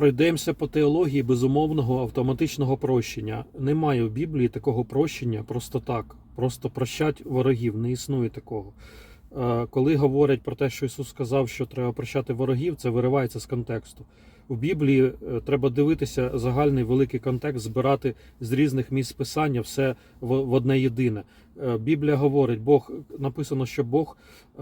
Пройдемося по теології безумовного автоматичного прощення. Немає в Біблії такого прощення просто так. Просто прощать ворогів. Не існує такого. Е, Коли говорять про те, що Ісус сказав, що треба прощати ворогів, це виривається з контексту. У Біблії е, треба дивитися загальний великий контекст, збирати з різних місць писання все в одне єдине. Е, Біблія говорить, Бог написано, що Бог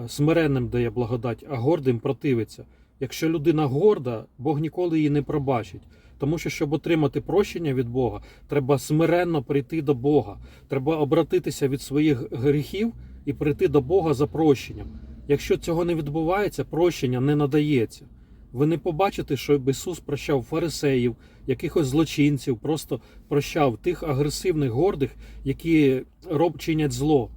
смиренним дає благодать, а гордим противиться. Якщо людина горда, Бог ніколи її не пробачить. Тому що, щоб отримати прощення від Бога, треба смиренно прийти до Бога. Треба обратитися від своїх гріхів і прийти до Бога за прощенням. Якщо цього не відбувається, прощення не надається. Ви не побачите, що Ісус прощав фарисеїв, якихось злочинців, просто прощав тих агресивних гордих, які роб чинять зло.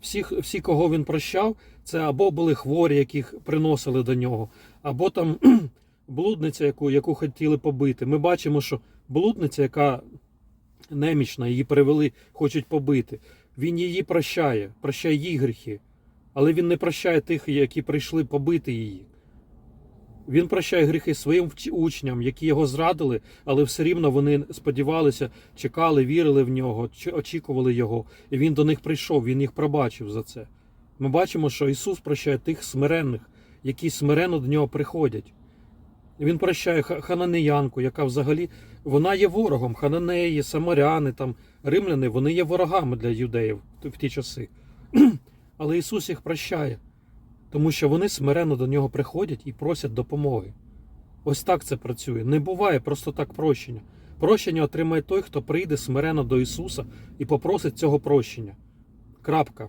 Всіх, всі, кого він прощав, це або були хворі, яких приносили до нього, або там блудниця, яку, яку хотіли побити. Ми бачимо, що блудниця, яка немічна, її привели, хочуть побити. Він її прощає, прощає її гріхи, але він не прощає тих, які прийшли побити її. Він прощає гріхи своїм учням, які його зрадили, але все рівно вони сподівалися, чекали, вірили в нього, очікували його. І він до них прийшов, він їх пробачив за це. Ми бачимо, що Ісус прощає тих смиренних, які смиренно до нього приходять. Він прощає ха- хананеянку, яка взагалі вона є ворогом. Хананеї, самаряни, там, римляни, вони є ворогами для юдеїв в ті часи. Але Ісус їх прощає, тому що вони смиренно до нього приходять і просять допомоги. Ось так це працює. Не буває просто так прощення. Прощення отримає той, хто прийде смиренно до Ісуса і попросить цього прощення. Крапка.